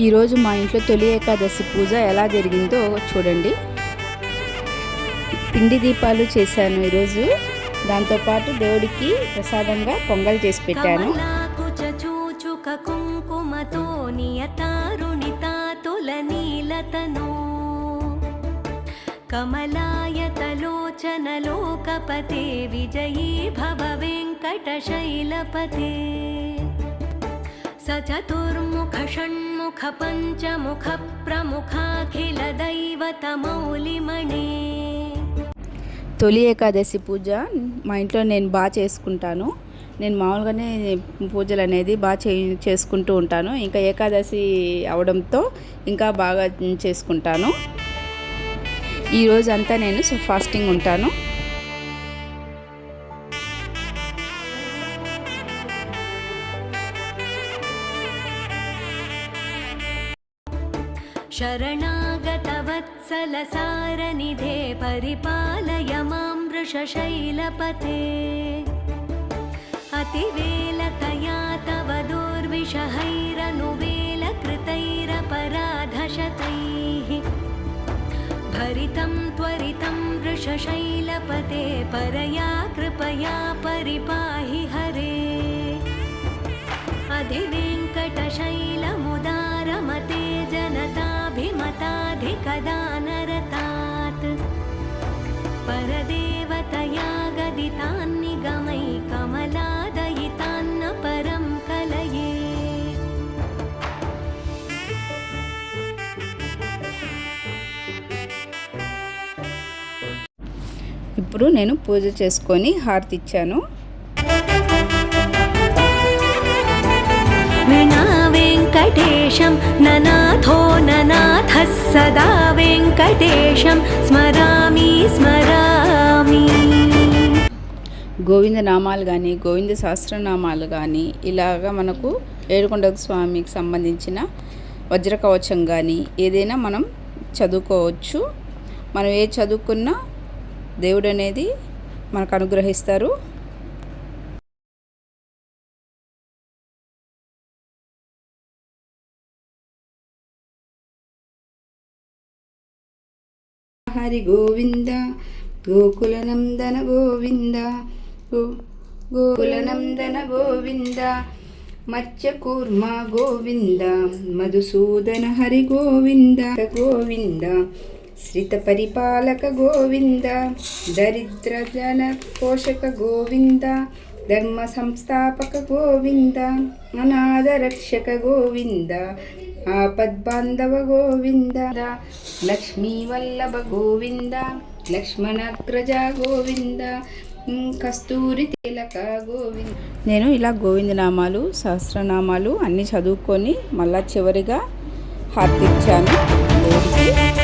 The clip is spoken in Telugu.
ఈరోజు మా ఇంట్లో తొలి ఏకాదశి పూజ ఎలా జరిగిందో చూడండి. పిండి దీపాలు చేశాను ఈరోజు. దాంతోపాటు దేవుడికి ప్రసాదంగా పొంగల్ చేసి పెట్టాను. కమలాయతలోచనలోకపతే విజయీ భవ వెంకటశైలపతే. స చతుర్ముఖ షణ్ षण्मुख पञ्चमुख प्रमुखाखिल दैवतमौलिमणे తొలి ఏకాదశి పూజ మా ఇంట్లో నేను బాగా చేసుకుంటాను నేను మామూలుగానే పూజలు అనేది బాగా చే చేసుకుంటూ ఉంటాను ఇంకా ఏకాదశి అవడంతో ఇంకా బాగా చేసుకుంటాను ఈరోజు అంతా నేను ఫాస్టింగ్ ఉంటాను शरणागतवत्सलसारनिधे परिपालय मां वृषशैलपते अतिवेलतया तव दुर्विषहैरनुवेलकृतैरपराधशतैः भरितं त्वरितं वृषशैलपते परया कृपया परिपाहि हरे अधिवेङ्कटशैलमुदारमते जनताभिमताधिकदानरतात् परदेवतया गदितान्निगमै कमलादयितान्न परं कलये ఇప్పుడు నేను పూజ చేసుకొని హారతి ఇచ్చాను विना वेङ्कटेशं ननाथो ननाथः सदा वेङ्कटेशं स्मरामि स्मरामि గోవింద నామాలు కానీ గోవింద సహస్రనామాలు కానీ ఇలాగా మనకు ఏడుకొండ స్వామికి సంబంధించిన వజ్ర కవచం కానీ ఏదైనా మనం చదువుకోవచ్చు మనం ఏ చదువుకున్నా దేవుడు అనేది మనకు అనుగ్రహిస్తారు ಹರಿ ಗೋವಿಂದ, ಗೋಕುಲ ನಂದನ ಗೋವಿಂದ, ಗೋ ಗೋಕುಲನಂದನ ಗೋವಿಂದ ಮಚ್ಚಕೂರ್ಮ ಗೋವಿಂದ, ಮಧುಸೂದನ ಹರಿ ಗೋವಿಂದ ಗೋವಿಂದ, ಶ್ರಿತ ಪರಿಪಾಲಕ ಗೋವಿಂದ, ದರಿದ್ರ ಜನ ಪೋಷಕ ಗೋವಿಂದ, ಧರ್ಮ ಸಂಸ್ಥಾಪಕ ಗೋವಿಂದ ಅನಾಥ ರಕ್ಷಕ ಗೋವಿಂದ ఆపద్బాంధవ గోవింద లక్ష్మీ వల్లభ గోవింద లక్ష్మణగ్రజ గోవింద కస్తూరి తిలక గోవింద. నేను ఇలా గోవిందనామాలు సహస్రనామాలు అన్నీ చదువుకొని మళ్ళా చివరిగా హారతిచ్చాను. దేవుడికి